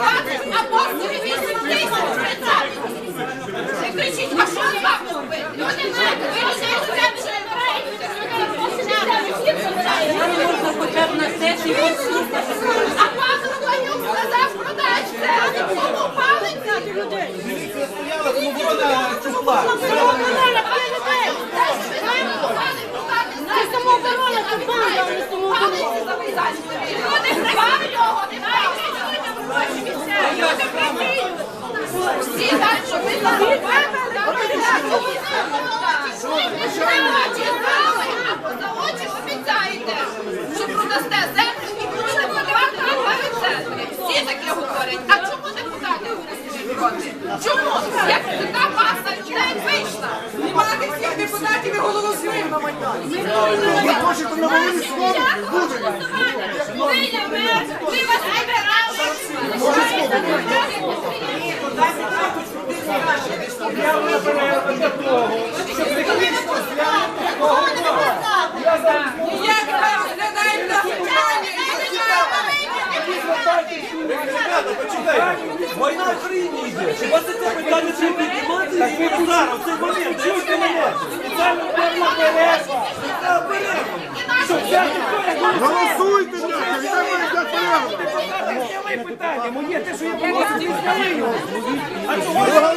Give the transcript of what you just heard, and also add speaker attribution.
Speaker 1: оренда землі 20, а послуги 8 тисяч. Не кричіть, а що з вами робити? Люди знаєте, ви людей людей забираєте.
Speaker 2: Можна хоча б на сесії послухати.
Speaker 1: А пан Руханюк сказав, кому людей. Це самооборона, це банда, а не самооборона. Люди прибав його, немає гроші чому? Як така маса вийшла?
Speaker 3: Знімати всіх депутатів і голову змив на Майдані.
Speaker 4: Ви хочете на.
Speaker 1: Ви вас вибирали.
Speaker 3: Як ви розглядаєте на?
Speaker 5: Ребята, почекайте. Війна в країні йде. Хіба це це питання треба піднімати? І зараз, в цей момент, чуєте мене? Спеціально перерва перерва. Взяти перерву?
Speaker 4: Голосуйте, блядь,
Speaker 5: моє питання, моє те, що я попросив, не знаю. А чого
Speaker 4: обідали?